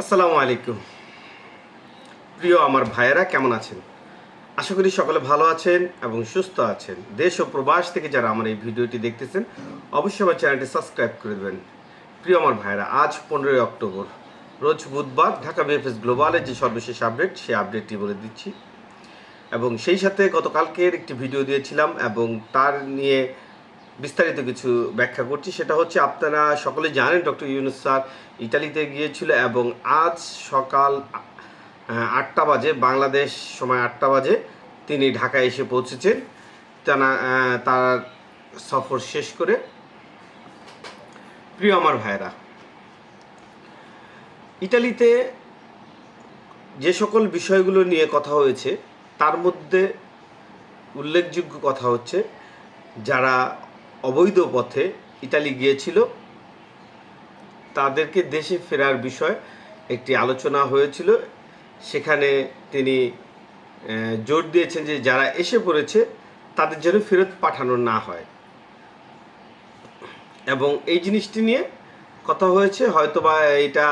আসসালামু আলাইকুম। প্রিয় আমার ভাইয়েরা, কেমন আছেন? আশা করি সকলে ভালো আছেন এবং সুস্থ আছেন। দেশ ও প্রবাস থেকে যারা আমার এই ভিডিওটি দেখতেছেন, অবশ্যই আমার চ্যানেলটি সাবস্ক্রাইব করে দেবেন। প্রিয় আমার ভাইয়েরা, আজ পনেরোই অক্টোবর। রোজ বুধবার ঢাকা বিএফএস গ্লোবালের যে সর্বশেষ আপডেট, সেই আপডেটটি বলে দিচ্ছি। এবং সেই সাথে গতকালকের একটি ভিডিও দিয়েছিলাম এবং তার নিয়ে বিস্তারিত কিছু ব্যাখ্যা করছি। সেটা হচ্ছে আপনারা সকলে জানেন, ডক্টর ইউনুস স্যার ইটালিতে গিয়েছিল এবং আজ সকাল আটটা বাজে, বাংলাদেশ সময় আটটা বাজে, তিনি ঢাকায় এসে পৌঁছেছেন। তারা তার সফর শেষ করে প্রিয় আমার ভাইরা ইটালিতে যে সকল বিষয়গুলো নিয়ে কথা হয়েছে, তার মধ্যে উল্লেখযোগ্য কথা হচ্ছে, যারা অবৈধ পথে ইতালি গিয়েছিল। তাদেরকে দেশে ফেরার বিষয় একটি আলোচনা হয়েছিল। সেখানে তিনি জোর দিয়েছেন যে যারা এসে পড়েছে তাদের যেন ফেরত পাঠানো না হয়। এবং এই জিনিসটি নিয়ে কথা হয়েছে, হয়তোবা এটা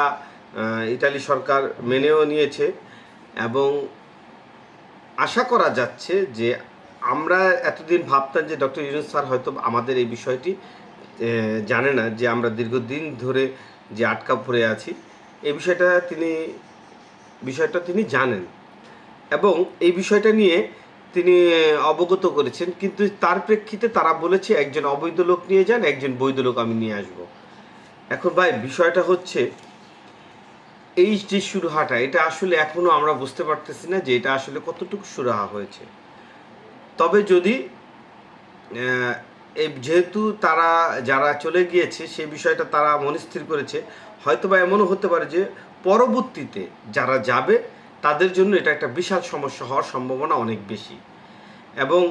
ইতালি সরকার মেনেও নিয়েছে। এবং আশা করা যাচ্ছে যে আমরা এতদিন ভাবতাম যে ডক্টর ইউনুস স্যার হয়তো আমাদের এই বিষয়টি জানে না যে আমরা দীর্ঘদিন ধরে যে আটকা পড়ে আছি। এই বিষয়টা তিনি বিষয়টা তিনি জানেন। এবং এই বিষয়টা নিয়ে তিনি অবগত করেছেন। কিন্তু তার প্রেক্ষিতে তারা বলেছে, একজন অবৈধ লোক নিয়ে যান, একজন বৈধ লোক আমি নিয়ে আসব। এখন ভাই, বিষয়টা হচ্ছে, এই যে সুরাহাটা, এটা আসলে এখনও আমরা বুঝতে পারতেছি না যে এটা আসলে কতটুকু সুরাহা হয়েছে। তবে যদি যেহেতু তারা, যারা চলে গিয়েছে সেই বিষয়টা তারা মনস্থির করেছে, হয়তোবা এমনও হতে পারে যে, পরবর্তীতে যারা যাবে, তাদের জন্য এটা একটা বিশাল সমস্যা হওয়ার সম্ভাবনা অনেক বেশি। এবং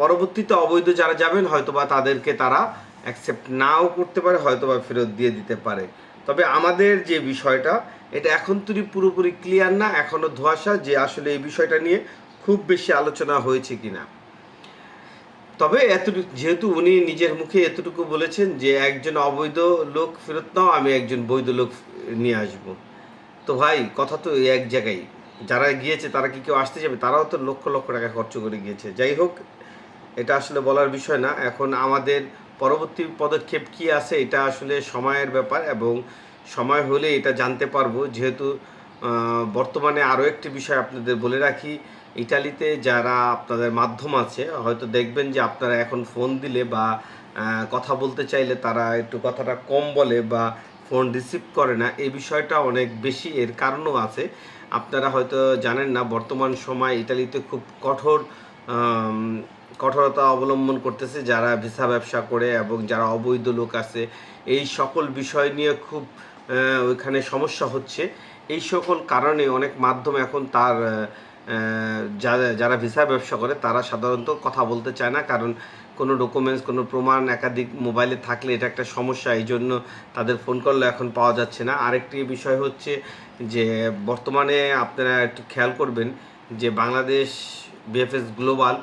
পরবর্তীতে অবৈধ যারা যাবেন, হয়তোবা তাদেরকে তারা অ্যাকসেপ্ট নাও করতে পারে, হয়তোবা ফেরত দিয়ে দিতে পারে। তবে আমাদের যে বিষয়টা, এটা এখন তুই পুরোপুরি ক্লিয়ার না এখনও ধোয়াশা যে আসলে এই বিষয়টা নিয়ে খুব বেশি আলোচনা হয়েছে কিনা। তবে এতটুকু যেহেতু উনি নিজের মুখে এতটুকু বলেছেন যে, একজন অবৈধ লোক ফেরত নাও, আমি একজন বৈধ লোক নিয়ে আসব। তো ভাই, কথা তো এক জায়গায়। যারা গিয়েছে, তারা কি কেউ আসতে যাবে? তারাও তো লক্ষ লক্ষ টাকা খরচ করে গিয়েছে। যাই হোক, এটা আসলে বলার বিষয় না। এখন আমাদের পরবর্তী পদক্ষেপ কি আছে, এটা আসলে সময়ের ব্যাপার এবং সময় হলে এটা জানতে পারব। যেহেতু বর্তমানে আরও একটি বিষয় আপনাদের বলে রাখি। ইটালিতে যারা আপনাদের মাধ্যম আছে, হয়তো দেখবেন যে আপনারা এখন ফোন দিলে বা কথা বলতে চাইলে তারা একটু কথাটা কম বলে বা ফোন রিসিভ করে না। এই বিষয়টা অনেক বেশি এর কারণও আছে। আপনারা হয়তো জানেন না, বর্তমান সময় ইটালিতে খুব কঠোর কঠোরতা অবলম্বন করতেছে যারা ভিসা ব্যবসা করে এবং যারা অবৈধ লোক আছে। এই সকল বিষয় নিয়ে খুব ওইখানে সমস্যা হচ্ছে। এই সকল কারণে অনেক মাধ্যম এখন তার যারা ভিসা ব্যবসা করে তারা সাধারণত কথা বলতে চায় না, কারণ কোনো ডকুমেন্টস কোনো প্রমাণ একাধিক মোবাইলে থাকলে এটা একটা সমস্যা, এই জন্য তাদের ফোন করলে এখন পাওয়া যাচ্ছে না। আরেকটি বিষয় হচ্ছে যে বর্তমানে আপনারা একটু খেয়াল করবেন যে Bangladesh VFS Global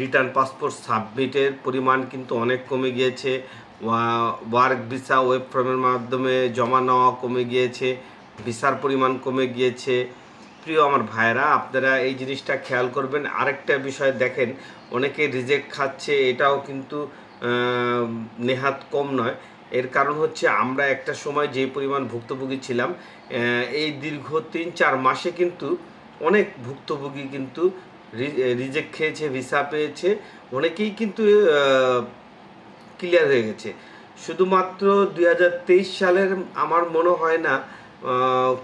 return passport সাবমিটের পরিমাণ কিন্তু অনেক কমে গিয়েছে। ওয়ার্ক ভিসা ওয়েব ফর্মের মাধ্যমে জমা নেওয়া কমে গিয়েছে, ভিসার পরিমাণ কমে গিয়েছে। প্রিয় আমার ভাইয়েরা, আপনারা এই জিনিসটা খেয়াল করবেন। আরেকটা বিষয় দেখেন, অনেকে রিজেক্ট খাচ্ছে, এটাও কিন্তু নেহাত কম নয়। এর কারণ হচ্ছে আমরা একটা সময় যে পরিমাণ ভুক্তভোগী ছিলাম এই দীর্ঘ তিন চার মাসে কিন্তু অনেক ভুক্তভোগী কিন্তু রিজেক্ট খেয়েছে, ভিসা পেয়েছে। অনেকেই কিন্তু ক্লিয়ার হয়ে গেছে। শুধুমাত্র দুই হাজার তেইশ সালের আমার মনে হয় না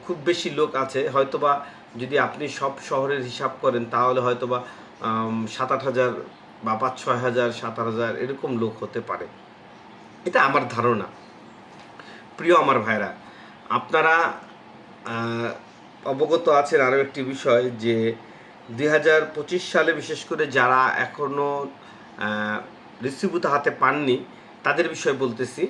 খুব বেশি লোক আছে। হয়তোবা যদি আপনি সব শহরের হিসাব করেন, তাহলে হয়তোবা সাত আট হাজার বা পাঁচ ছয় হাজার, সাত হাজার এরকম লোক হতে পারে। এটা আমার ধারণা। প্রিয় আমার ভাইরা, আপনারা অবগত আছেন আরও একটি বিষয় যে দুই হাজার পঁচিশ সালে বিশেষ করে যারা এখনও রিসিভুতা হাতে পাননি। তাদের বিষয়ে বলতেছি,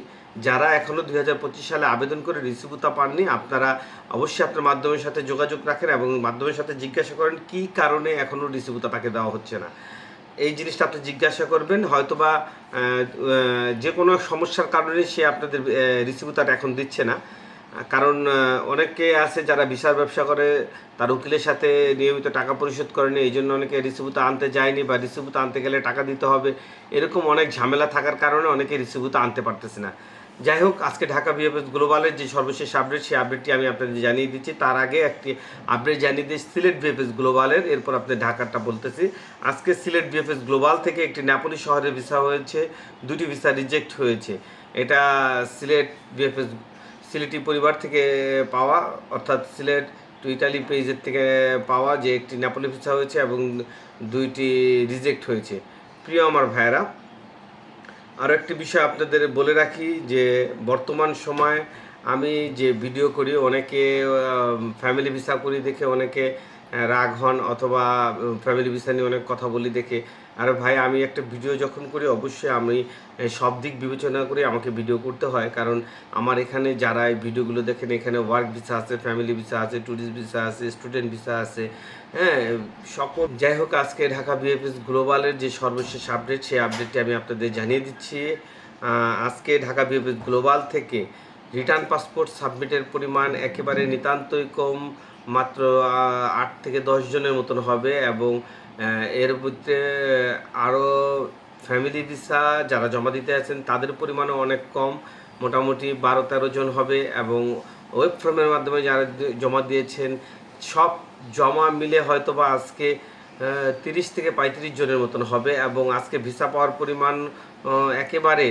যারা এখনও দুই হাজার পঁচিশ সালে আবেদন করে রিসিভুতা পাননি, আপনারা অবশ্যই আপনার মাধ্যমের সাথে যোগাযোগ রাখেন এবং মাধ্যমের সাথে জিজ্ঞাসা করেন কী কারণে এখনও রিসিভুতা তাকে দেওয়া হচ্ছে না। এই জিনিসটা আপনি জিজ্ঞাসা করবেন, হয়তোবা যে কোনো সমস্যার কারণে সে আপনাদের রিসিভিউটার এখন দিচ্ছে না। কারণ অনেকে আছে যারা ভিসার ব্যবসা করে, তার উকিলের সাথে নিয়মিত টাকা পরিশোধ করেনি এই জন্য অনেকে রিসিভিউটা আনতে যায়নি বা রিসিভিউটা আনতে গেলে টাকা দিতে হবে। এরকম অনেক ঝামেলা থাকার কারণে অনেকে রিসিভিউটা আনতে পারতেছে না। যাই হোক, আজকে ঢাকা বিএফএস গ্লোবালের যে সর্বশেষ আপডেট, সেই আপডেটটি আমি আপনাদের জানিয়ে দিচ্ছি। তার আগে একটি আপডেট জানিয়ে দিই, সিলেট বিএফএস গ্লোবালের। এরপর আপনাদের ঢাকারটা বলতেছি। আজকে সিলেট বিএফএস গ্লোবাল থেকে একটি নেপালি শহরে ভিসা হয়েছে। দুটি ভিসা রিজেক্ট হয়েছে। এটা সিলেট বিএফএস সিলেটি পরিবার থেকে পাওয়া, অর্থাৎ সিলেট টু ইটালি পেজের থেকে পাওয়া যে একটি নেপালি ভিসা হয়েছে এবং দুইটি রিজেক্ট হয়েছে। প্রিয় আমার ভাইয়েরা আরও একটি বিষয় আপনাদের বলে রাখি যে বর্তমান সময় আমি যে ভিডিও করি, অনেকে ফ্যামিলি ভিসা করি দেখে অনেকে রাগ হন অথবা ফ্যামিলি ভিসা নিয়ে অনেক কথা বলি দেখে। আর ভাই, আমি একটা ভিডিও যখন করি, অবশ্যই আমি সব দিক বিবেচনা করে আমাকে ভিডিও করতে হয়। কারণ আমার এখানে যারা এই ভিডিওগুলো দেখেন, এখানে ওয়ার্ক ভিসা আছে ফ্যামিলি ভিসা আছে ট্যুরিস্ট ভিসা আছে স্টুডেন্ট ভিসা আছে হ্যাঁ সকল। যাই হোক, আজকে ঢাকা বিএফএস গ্লোবালের যে সর্বশেষ আপডেট সেই আপডেটটি আমি আপনাদের জানিয়ে দিচ্ছি। আজকে ঢাকা বিএফএস গ্লোবাল থেকে রিটার্ন পাসপোর্ট সাবমিটের পরিমাণ একেবারে নিতান্তই কম, মাত্র আট থেকে দশ জনের মতন হবে এবং এর মধ্যে আরও ফ্যামিলি ভিসা যারা জমা দিতে আছেন তাদের পরিমাণও অনেক কম, মোটামুটি বারো তেরো জন হবে এবং ওয়েব ফর্মের মাধ্যমে যারা জমা দিয়েছেন সব জমা মিলে হয়তো বা আজকে তিরিশ থেকে পঁয়ত্রিশ জনের মতন হবে এবং আজকে ভিসা পাওয়ার পরিমাণ একেবারে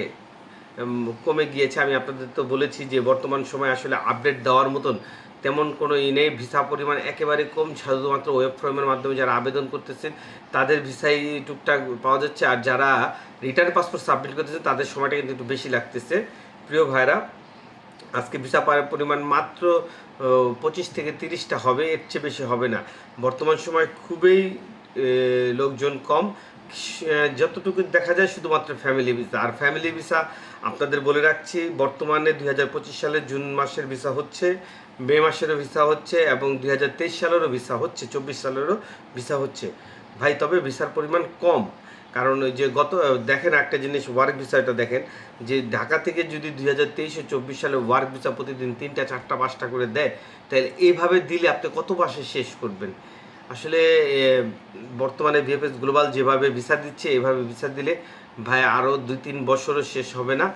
কমে গিয়েছে। আমি আপনাদের তো বলেছি যে বর্তমান সময় আসলে আপডেট দেওয়ার মতন তেমন কোনো ই নেই। ভিসা পরিমাণ একেবারে কম, শুধুমাত্র ওয়েব ফর্মের মাধ্যমে যারা আবেদন করতেছেন, তাদের ভিসাই টুকটাক পাওয়া যাচ্ছে। আর যারা রিটার্ন পাসপোর্ট সাবমিট করতেছে তাদের সময়টা কিন্তু একটু বেশি লাগতেছে। প্রিয় ভাইরা, আজকে ভিসা পাওয়ার পরিমাণ মাত্র পঁচিশ থেকে তিরিশটা হবে, এর চেয়ে বেশি হবে না। বর্তমান সময় খুবই লোকজন কম। যতটুকু দেখা যায় শুধুমাত্র ফ্যামিলি ভিসা আর ফ্যামিলি ভিসা আপনাদের বলে রাখছি, বর্তমানে দুই হাজার পঁচিশ সালের জুন মাসের ভিসা হচ্ছে, মে মাসেরও ভিসা হচ্ছে এবং দুই হাজার তেইশ সালেরও ভিসা হচ্ছে, চব্বিশ সালেরও ভিসা হচ্ছে। ভাই, তবে ভিসার পরিমাণ কম। কারণ ওই যে গত, দেখেন একটা জিনিস ওয়ার্ক ভিসাটা দেখেন, যে ঢাকা থেকে যদি দুই হাজার তেইশ চব্বিশ সালে ওয়ার্ক ভিসা প্রতিদিন তিনটা, চারটা, পাঁচটা করে দেয়, তাহলে এইভাবে দিলে আপনি কত মাসে শেষ করবেন? আসলে বর্তমানে ভিএফএস গ্লোবাল যেভাবে ভিসা দিচ্ছে, এভাবে ভিসা দিলে ভাই আরও দুই তিন বছরও শেষ হবে না।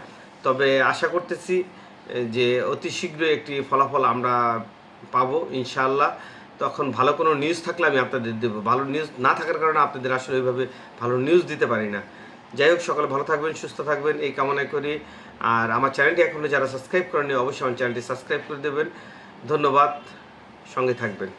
তবে আশা করতেছি যে অতি শীঘ্রই একটি ফলাফল আমরা পাবো, ইনশাআল্লাহ। তখন ভালো কোনো নিউজ থাকলে আমি আপনাদের দেবো। ভালো নিউজ না থাকার কারণে আপনাদের আসলে ওইভাবে ভালো নিউজ দিতে পারি না। যাই হোক, সকালে ভালো থাকবেন, সুস্থ থাকবেন, এই কামনা করি। আর আমার চ্যানেলটি এখনও যারা সাবস্ক্রাইব করেনি অবশ্যই আমার চ্যানেলটি সাবস্ক্রাইব করে দেবেন। ধন্যবাদ। সঙ্গে থাকবেন।